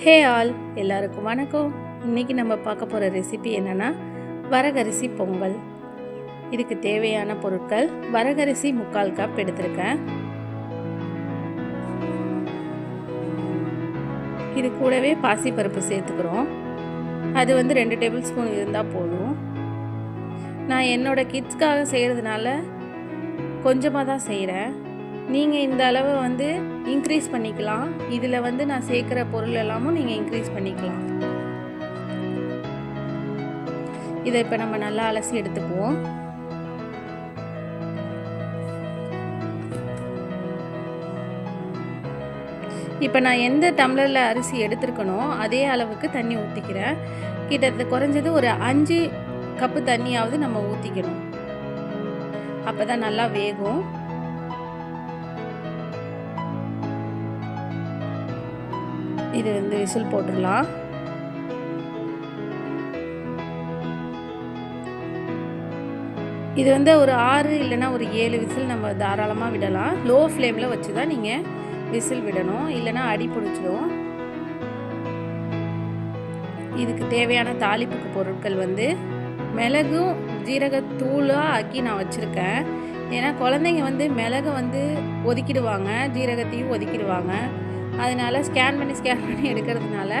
Hey all எல்லாருக்கும் வணக்கம். இன்றைக்கி நம்ம பார்க்க போகிற ரெசிபி என்னென்னா வரகரிசி பொங்கல். இதுக்கு தேவையான பொருட்கள் வரகரிசி முக்கால் கப் எடுத்திருக்கேன். இது கூடவே பாசிப்பருப்பு சேர்த்துக்கிறோம். அது வந்து ரெண்டு டேபிள் ஸ்பூன் இருந்தால் போதும். நான் என்னோடய கிட்ஸ்க்காக செய்கிறதுனால கொஞ்சமாக தான் செய்கிறேன் நீங்கள் இந்த அளவை வந்து இன்க்ரீஸ் பண்ணிக்கலாம். இதில் வந்து நான் சேர்க்குற பொருள் எல்லாமும் நீங்கள் இன்க்ரீஸ் பண்ணிக்கலாம். இதை இப்போ நம்ம நல்லா அலசி எடுத்துக்குவோம். இப்போ நான் எந்த டம்ளரில் அரிசி எடுத்துருக்கனோ அதே அளவுக்கு தண்ணி ஊற்றிக்கிறேன் கிட்டத்தட்ட குறைஞ்சது ஒரு அஞ்சு கப்பு தண்ணியாவது நம்ம ஊற்றிக்கணும் அப்போ தான் நல்லா வேகும். இது வந்து விசில் போட்டுடலாம். இது வந்து ஒரு ஆறு இல்லைன்னா ஒரு ஏழு விசில் நம்ம தாராளமாக விடலாம். லோ ஃப்ளேமில் வச்சு தான் நீங்கள் விசில் விடணும். இல்லைன்னா அடி பிடிச்சிடும். இதுக்கு தேவையான தாளிப்புக்கு பொருட்கள் வந்து மிளகும் ஜீரகத்தூளாக ஆக்கி நான் வச்சுருக்கேன். ஏன்னா குழந்தைங்க வந்து மிளகை வந்து ஒதுக்கிடுவாங்க. ஜீரகத்தையும் ஒதுக்கிடுவாங்க. அதனால் ஸ்கேன் பண்ணி ஸ்கேன் பண்ணி எடுக்கிறதுனால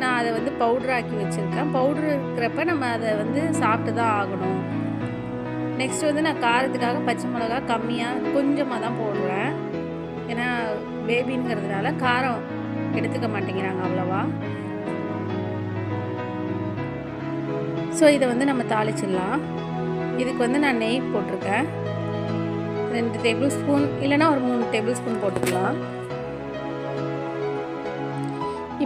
நான் அதை வந்து பவுடர் ஆக்கி வச்சுருக்கேன். பவுட்ரு இருக்கிறப்ப நம்ம அதை வந்து சாப்பிட்டு தான் ஆகணும். நெக்ஸ்ட் வந்து நான் காரத்துக்காக பச்சை மிளகா கம்மியாக கொஞ்சமாக தான் போடுவேன் ஏன்னா பேபிங்கிறதுனால காரம் எடுத்துக்க மாட்டேங்கிறாங்க அவ்வளோவா. ஸோ இதை வந்து நம்ம தாளிச்சிடலாம். இதுக்கு வந்து நான் நெய் போட்டிருக்கேன். ரெண்டு டேபிள் ஸ்பூன் இல்லைன்னா ஒரு மூணு டேபிள் ஸ்பூன் போட்டுக்கலாம்.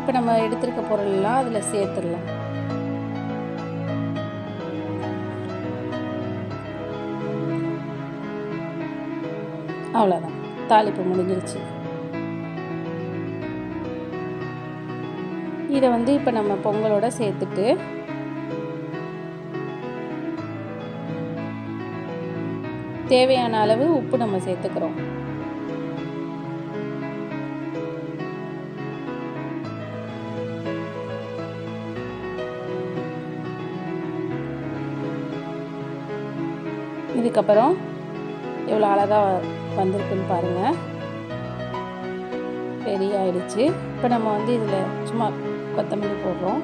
இப்போ நம்ம எடுத்திருக்க பொருள்லாம் அதில் சேர்த்துடலாம். அவ்வளோதான் தாளிப்பு முடிஞ்சிருச்சு. இதை வந்து இப்போ நம்ம பொங்கலோட சேர்த்துட்டு தேவையான அளவு உப்பு நம்ம சேர்த்துக்கிறோம். இதுக்கப்புறம் எவ்வளோ அழகாக வந்திருக்குன்னு பாருங்கள் ரெடி ஆயிடுச்சு. இப்போ நம்ம வந்து இதில் சும்மா கொத்தமல்லி போடுறோம்.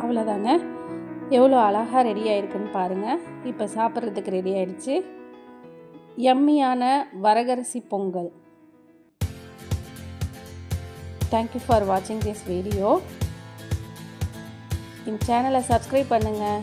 அவ்வளோதாங்க. எவ்வளோ அழகாக ரெடி ஆயிருக்குன்னு பாருங்கள் இப்போ சாப்பிட்றதுக்கு ரெடி ஆயிடுச்சு. எம்மியான வரகரசி பொங்கல். தேங்க்யூ ஃபார் வாட்சிங் திஸ் வீடியோ என் சேனலை சப்ஸ்கிரைப் பண்ணுங்கள்